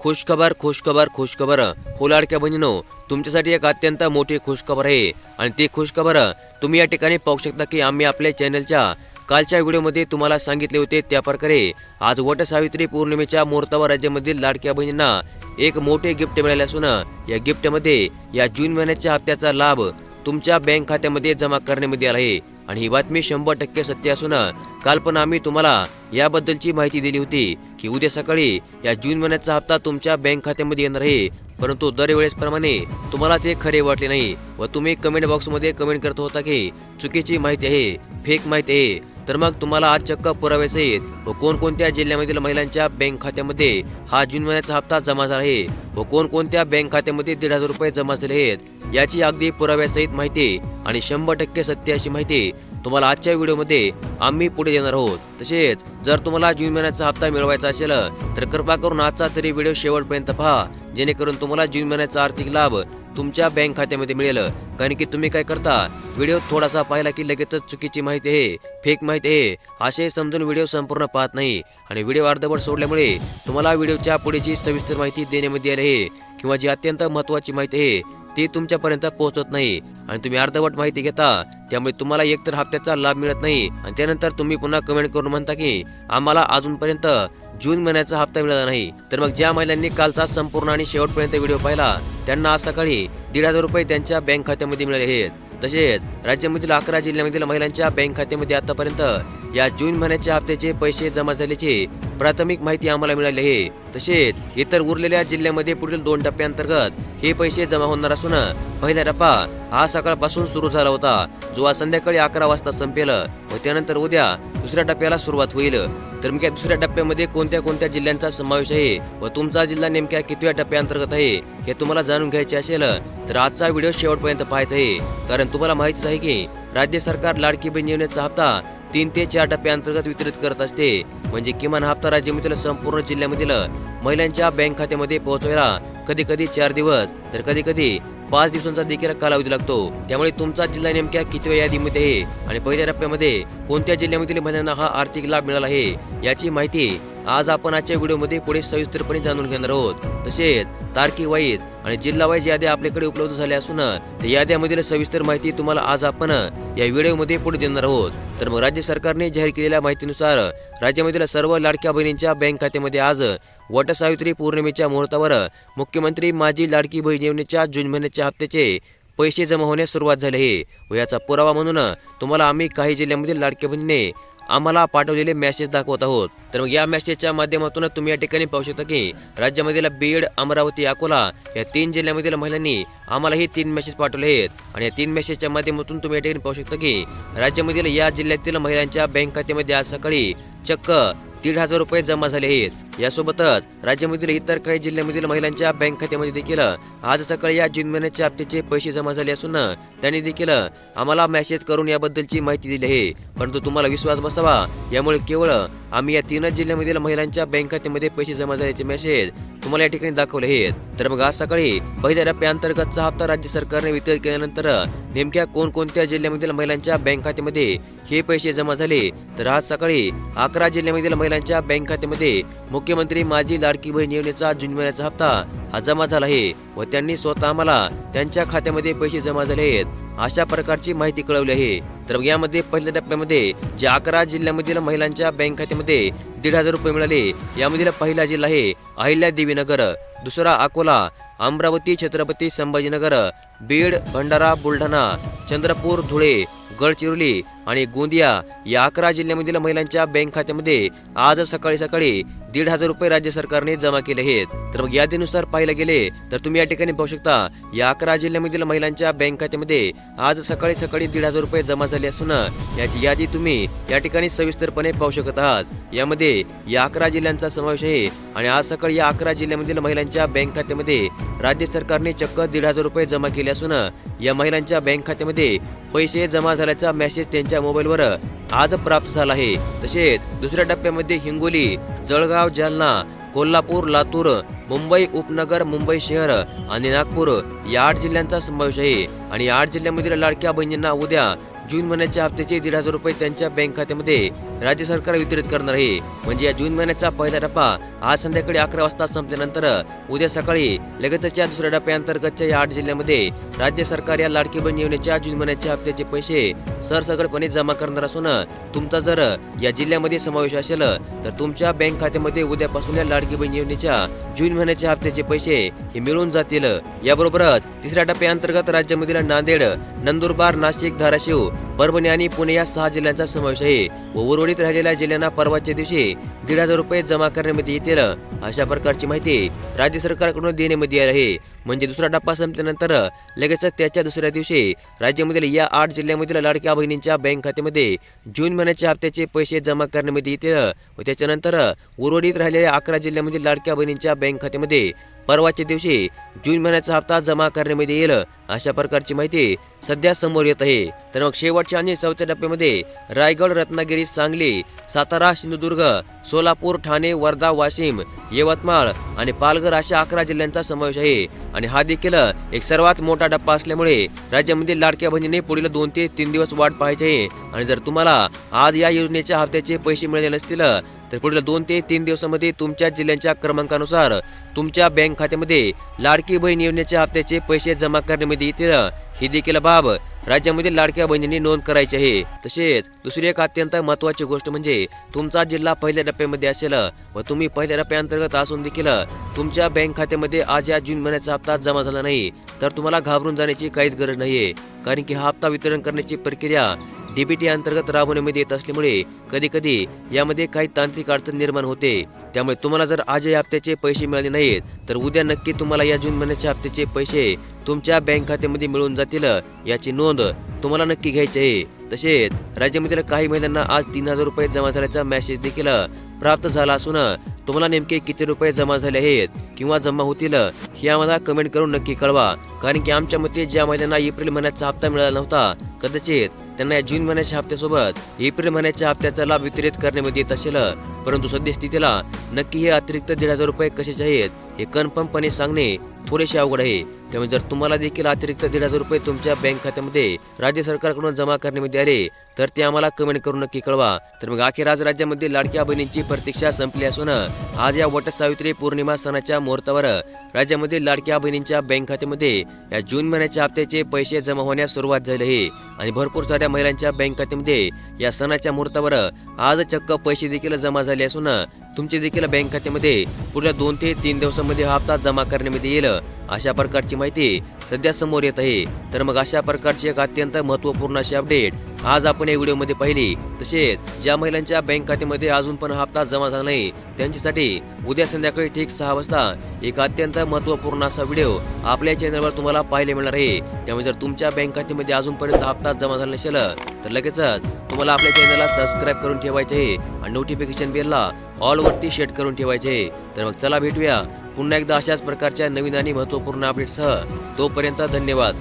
खुशखबर खुशखबर खुशखबर. हो लाडक्या बहिणीनो तुमच्यासाठी एक अत्यंत मोठी खुशखबर आहे. आणि ती खुशखबर तुम्ही या ठिकाणी पाहू शकता की आम्ही आपल्या चॅनलच्या कालच्या व्हिडिओमध्ये तुम्हाला सांगितले होते त्या प्रकारे आज वटसावित्री पौर्णिमेच्या मुहूर्तावर राज्यामधील लाडक्या बहिणींना एक मोठे गिफ्ट मिळाले असून या गिफ्टमध्ये या जून महिन्याच्या हप्त्याचा लाभ तुमच्या बँक खात्यामध्ये जमा करण्यामध्ये आला आहे. आणि ही बातमी शंभर टक्के सत्य असून काल पण आम्ही तुम्हाला याबद्दलची माहिती दिली होती. की उद्या सकाळी या जून महिन्याचा हप्ता तुमच्या बँक खात्यामध्ये येणार आहे. परंतु दरवेळेसप्रमाणे तुम्हाला ते खरे वाटले नाही व तुम्ही कमेंट बॉक्समध्ये कमेंट करत होता की चुकीची माहिती आहे फेक माहिती आहे. तर मग तुम्हाला आज चक्क पुराव्यास आहेत व कोणकोणत्या जिल्ह्यामधील महिलांच्या बँक खात्यामध्ये हा जून महिन्याचा हप्ता जमा झाला आहे व कोणकोणत्या बँक खात्यामध्ये दीड हजार रुपये जमा झाले आहेत याची अगदी पुराव्यासहित माहिती आणि शंभर टक्के सत्य अशी माहिती तुम्हाला आजच्या व्हिडिओमध्ये आम्ही पुढे देणार आहोत. तसेच जर तुम्हाला जून महिन्याचा हप्ता मिळवायचा असेल तर कृपा करून आजचा तरी व्हिडिओ शेवटपर्यंत पहा जेणेकरून तुम्हाला जून महिन्याचा आर्थिक लाभ तुमच्या बँक खात्यामध्ये मिळेल. कारण की तुम्ही काय करता व्हिडिओ थोडासा पाहिला की लगेचच चुकीची माहिती आहे फेक माहिती आहे असे समजून व्हिडिओ संपूर्ण पाहत नाही. आणि व्हिडिओ अर्धवट सोडल्यामुळे तुम्हाला व्हिडिओच्या पुढेची सविस्तर माहिती देण्यामध्ये आली आहे किंवा जी अत्यंत महत्त्वाची माहिती आहे ती तुमच्यापर्यंत पोहोचत नाही. आणि तुम्ही अर्धवट माहिती घेता त्यामुळे तुम्हाला एकतर हप्त्याचा लाभ मिळत नाही. आणि त्यानंतर तुम्ही पुन्हा कमेंट करून म्हणता की आम्हाला अजूनपर्यंत जून महिन्याचा हप्ता मिळाला नाही. तर मग ज्या महिलांनी कालचा संपूर्ण आणि शेवटपर्यंत व्हिडिओ पाहिला त्यांना आज सकाळी दीड हजार रुपये त्यांच्या बँक खात्यामध्ये मिळाले आहेत. तसेच राज्यामधील अकरा जिल्ह्यामधील महिलांच्या बँक खात्यामध्ये आतापर्यंत या जून महिन्याच्या हप्त्याचे पैसे जमा झाल्याची प्राथमिक माहिती आम्हाला मिळाली आहे. तसेच इतर उरलेल्या जिल्ह्यामध्ये पुढील दोन टप्प्यांतर्गत हे पैसे जमा होणार असून पहिला टप्पा हा सकाळपासून सुरू झाला होता जो आज संध्याकाळी अकरा वाजता संपेल व त्यानंतर उद्या दुसऱ्या टप्प्याला सुरुवात होईल. तर मी काय दुसऱ्या टप्प्यामध्ये कोणत्या कोणत्या जिल्ह्यांचा समावेश आहे व तुमचा जिल्हा नेमक्या कितव्या टप्प्याअंतर्गत आहे हे तुम्हाला जाणून घ्यायचे असेल तर आजचा व्हिडिओ शेवटपर्यंत पाहायचा आहे. कारण तुम्हाला माहितीच आहे की राज्य सरकार लाडकी बहीण योजनेचा हप्ता तीन ते चार टप्प्याअंतर्गत वितरित करत असते. म्हणजे किमान हप्ता राज्यामधील संपूर्ण जिल्ह्यामधील महिलांच्या बँक खात्यामध्ये पोहोचवायला कधी कधी चार दिवस तर कधी कधी पाच दिवसांचा देखील कालावधी लागतो. त्यामुळे तुमचा जिल्हा नेमक्या कितव्या यादीमध्ये आहे? आणि पहिल्या टप्प्यामध्ये कोणत्या जिल्ह्यामधील महिलांना हा आर्थिक लाभ मिळाला आहे? याची माहिती आज आपण आजच्या व्हिडिओमध्ये पुढे सविस्तरपणे जाणून घेणार आहोत. तसेच तारखी वाईज आणि जिल्हा वाईज याद्या आपल्याकडे उपलब्ध झाल्या असून त्या याद्यामधील सविस्तर माहिती तुम्हाला आज आपण या व्हिडिओमध्ये पुढे देणार आहोत. तर मग राज्य सरकारने जाहीर केलेल्या माहितीनुसार राज्यामधील सर्व लाडक्या बहिणींच्या बँक खात्यामध्ये आज वटसावित्री पौर्णिमेच्या मुहूर्तावर मुख्यमंत्री माझी लाडकी बहीण योजनेच्या जून महिन्याच्या हप्त्याचे पैसे जमा होण्यास सुरुवात झाली आहे. व याचा पुरावा म्हणून तुम्हाला आम्ही काही जिल्ह्यामधील लाडक्या बहिणीने आम्हाला पाठवलेले मेसेज दाखवत आहोत. तर मग या मेसेजच्या माध्यमातून तुम्ही या ठिकाणी पाहू शकता की राज्यामधील बीड अमरावती अकोला या तीन जिल्ह्यामधील महिलांनी आम्हाला हे तीन मेसेज पाठवले आहेत. आणि या तीन मेसेजच्या माध्यमातून तुम्ही या ठिकाणी पाहू शकता की राज्यामधील या जिल्ह्यातील महिलांच्या बँक खात्यामध्ये आज सकाळी चक्क दीड हजार रुपये जमा झाले आहेत. यासोबतच राज्यामधील इतर काही जिल्ह्यामधील महिलांच्या बँक खात्यामध्ये देखील आज सकाळी या जून महिन्याच्या हप्त्याचे पैसे जमा झाले असून त्यांनी देखील आम्हाला मेसेज करून याबद्दलची माहिती दिली आहे. परंतु तुम्हाला विश्वास बसावा यामुळे केवळ आम्ही या तीनच जिल्ह्यामधील महिलांच्या बँक खात्यामध्ये पैसे जमा झाल्याचे मेसेज तुम्हाला या ठिकाणी दाखवले आहेत. तर मग आज सकाळी पहिल्या टप्प्याअंतर्गतचा हप्ता राज्य सरकारने वितरित केल्यानंतर नेमक्या कोणकोणत्या जिल्ह्यामधील महिलांच्या बँक खात्यामध्ये हे पैसे जमा झाले तर आज सकाळी अकरा जिल्ह्यामधील महिलांच्या बँक खात्यामध्ये मुख्यमंत्री माझी लाडकी बहीण योजनेचा जून महिन्याचा हप्ता हा जमा झाला आहे व त्यांनी स्वतः आम्हाला त्यांच्या खात्यामध्ये पैसे जमा झाले आहेत अशा प्रकारची माहिती कळवली आहे. तर यामध्ये पहिल्या टप्प्यामध्ये जे अकरा जिल्ह्यामधील महिलांच्या बँक खात्यामध्ये दीड हजार रुपये मिळाले यामधील पहिला जिल्हा आहे अहिल्या देवीनगर दुसरा अकोला अमरावती छत्रपती संभाजीनगर बीड भंडारा बुलढाणा चंद्रपूर धुळे गडचिरोली आणि गोंदिया या अकरा जिल्ह्यामधील महिलांच्या बँक खात्यामध्ये आज सकाळी सकाळी दीड हजार रुपये राज्य सरकारने जमा केले आहेत. तर मग यादीनुसार पाहायला गेले तर तुम्ही या ठिकाणी पाहू शकता या अकरा जिल्ह्यामधील महिलांच्या बँक खात्यामध्ये आज सकाळी सकाळी दीड हजार रुपये जमा झाले असून याची यादी तुम्ही या ठिकाणी सविस्तरपणे पाहू शकत आहात. यामध्ये या अकरा जिल्ह्यांचा समावेश आहे आणि आज सकाळी या अकरा जिल्ह्यामधील महिलांच्या बँक खात्यामध्ये राज्य सरकारने चक्क दीड हजार रुपये जमा केले असून या महिलांच्या बँक खात्यामध्ये पैसे जमा झाल्याचा मेसेज त्यांच्या मोबाईलवर आज प्राप्त झाला आहे. तसेच दुसऱ्या टप्प्यामध्ये हिंगोली जळगाव जालना कोल्हापूर लातूर मुंबई उपनगर मुंबई शहर आणि नागपूर या आठ जिल्ह्यांचा समावेश आहे. आणि आठ जिल्ह्यामधील लाडक्या बहिणींना उद्या जून महिन्याच्या हप्त्याचे दीड हजार रुपये त्यांच्या बँक खात्यामध्ये राज्य सरकार वितरित करणार आहे. म्हणजे या जून महिन्याचा पहिला टप्पा आज संध्याकाळी अकरा वाजता संपल्यानंतर उद्या सकाळी लगतच्या दुसऱ्या टप्प्याअंतर्गतच्या या आठ जिल्ह्यामध्ये राज्य सरकार या लाडकी बहीण योजनेच्या जून महिन्याच्या हप्त्याचे पैसे सरसगळपणे जमा करणार असून तुमचा जर या जिल्ह्यामध्ये समावेश असेल तर तुमच्या बँक खात्यामध्ये उद्यापासून या लाडकी बहीण योजनेच्या जून महिन्याच्या हप्त्याचे पैसे हे मिळून जातील. याबरोबरच तिसऱ्या टप्प्याअंतर्गत राज्यामधील नांदेड नंदुरबार नाशिक धाराशिव परभणी आणि पुणे या सहा जिल्ह्यांचा समावेश आहे. व उर्वरित राहिलेल्या जिल्ह्यांना परवाच्या दिवशी दीड हजार रुपये जमा करण्यामध्ये येतील अशा प्रकारची माहिती राज्य सरकारकडून देण्यामध्ये आली आहे. म्हणजे दुसरा टप्पा संपल्यानंतर लगेचच त्याच्या दुसऱ्या दिवशी राज्यामधील या आठ जिल्ह्यामधील लाडक्या बहिणींच्या बँक खात्यामध्ये जून महिन्याच्या हप्त्याचे पैसे जमा करण्यामध्ये येतील व त्याच्यानंतर उर्वरित राहिलेल्या अकरा जिल्ह्यामधील लाडक्या बहिणींच्या बँक खात्यामध्ये परवाच्या दिवशी जून महिन्याचा हप्ता जमा करण्यामध्ये येईल अशा प्रकारची माहिती सध्या समोर येत आहे. तर मग शेवटच्या आणि चौथ्या टप्प्यामध्ये रायगड रत्नागिरी सांगली सातारा सिंधुदुर्ग सोलापूर ठाणे वर्धा वाशिम यवतमाळ आणि पालघर अशा अकरा जिल्ह्यांचा समावेश आहे. आणि हा देखील एक सर्वात मोठा टप्पा असल्यामुळे राज्यामध्ये लाडक्या बहिणीने पुढील दोन ते तीन दिवस वाट पाहायची आहे. आणि जर तुम्हाला आज या योजनेच्या हप्त्याचे पैसे मिळाले नसतील तर पुढील दोन ते तीन दिवसामध्ये तुमच्या जिल्ह्यांच्या क्रमांकानुसार तुमच्या बँक खात्यामध्ये लाडकी बहीण योजनेच्या हप्त्याचे पैसे जमा करण्यामध्ये येतील. ही देखील बाब राज्यामध्ये लाडक्या बहिणींनी नोंद करायची आहे. तसेच दुसरी एक अत्यंत महत्वाची गोष्ट म्हणजे तुमचा जिल्हा पहिल्या टप्प्यामध्ये असेल व तुम्ही पहिल्या टप्प्याअंतर्गत असून देखील तुमच्या बँक खात्यामध्ये आज या जून महिन्याचा हप्ता जमा झाला नाही तर तुम्हाला घाबरून जाण्याची काहीच गरज नाहीये. कारण की हा हप्ता वितरण करण्याची प्रक्रिया डीबीटी अंतर्गत राबवण्यामध्ये येत असल्यामुळे कधी कधी यामध्ये काही तांत्रिक अडचण निर्माण होते. त्यामुळे तुम्हाला जर आज या हप्त्याचे पैसे मिळाले नाहीत तर उद्या नक्की तुम्हाला या जून महिन्याच्या हप्त्याचे पैसे तुमच्या बँक खात्यामध्ये मिळून जातील. याची नोंद तुम्हाला नक्की घ्यायची आहे. तसेच राज्यामधील काही महिलांना आज तीन हजार रुपये जमा झाल्याचा मेसेज देखील प्राप्त झाला असून तुम्हाला नेमके किती रुपये जमा झाले आहेत किंवा जमा होतील हे आम्हाला कमेंट करून नक्की कळवा. कारण की आमच्या मते ज्या महिलांना एप्रिल महिन्याचा हप्ता मिळाला नव्हता कदाचित त्यांना जून महिन्याच्या हप्त्यासोबत एप्रिल महिन्याच्या हप्त्याचा लाभ वितरित करण्यामध्ये येत असेल. परंतु सद्यस्थितीला नक्की हे अतिरिक्त दीड हजार रुपये कशाचे आहेत हे कन्फर्मपणे सांगणे थोडेसे अवघड आहे. त्यामुळे जर तुम्हाला देखील अतिरिक्त दीड हजार रुपये तुमच्या बँक खात्यामध्ये राज्य सरकारकडून जमा करण्यामध्ये आले तर ते आम्हाला कमेंट करून नक्की कळवा. तर मग अखेर आज राज्यामध्ये लाडक्या बहिणींची प्रतीक्षा संपली असून आज या वटसावित्री पौर्णिमा सणाच्या मुहूर्तावर राज्यामध्ये लाडक्या बहिणींच्या बँक खात्यामध्ये या जून महिन्याच्या हप्त्याचे पैसे जमा होण्यास सुरुवात झाली आहे. आणि भरपूर साऱ्या महिलांच्या बँक खात्यामध्ये या सणाच्या मुहूर्तावर आज चक्क पैसे देखील जमा झाले असून तुमचे देखील बँक खात्यामध्ये पुढच्या दोन ते तीन दिवसांमध्ये हा हप्ता जमा करण्यामध्ये येईल. अशा प्रकारची माहिती सध्या समोर येत आहे. तर मग अशा प्रकारची एक अत्यंत महत्त्वपूर्ण अशी अपडेट आज आपण या व्हिडिओमध्ये पाहिली. तसेच ज्या महिलांच्या बँक खात्यामध्ये अजून पण हप्ता जमा झाला नाही त्यांच्यासाठी उद्या संध्याकाळी ठीक सहा वाजता एक अत्यंत महत्त्वपूर्ण असा व्हिडिओ आपल्या चॅनलवर तुम्हाला पाहायला मिळणार आहे. त्यामुळे जर तुमच्या बँक खात्यामध्ये अजूनपर्यंत हप्ता जमा झाला नसेल तर लगेचच तुम्हाला आपल्या चॅनलला सबस्क्राईब करून ठेवायचे आहे. आणि नोटिफिकेशन बेलला ऑल वरती सेट करून ठेवायचे तर मग चला भेटूया पुन्हा एकदा अशाच प्रकारच्या नवीन आणि महत्त्वपूर्ण अपडेटसह तोपर्यंत धन्यवाद.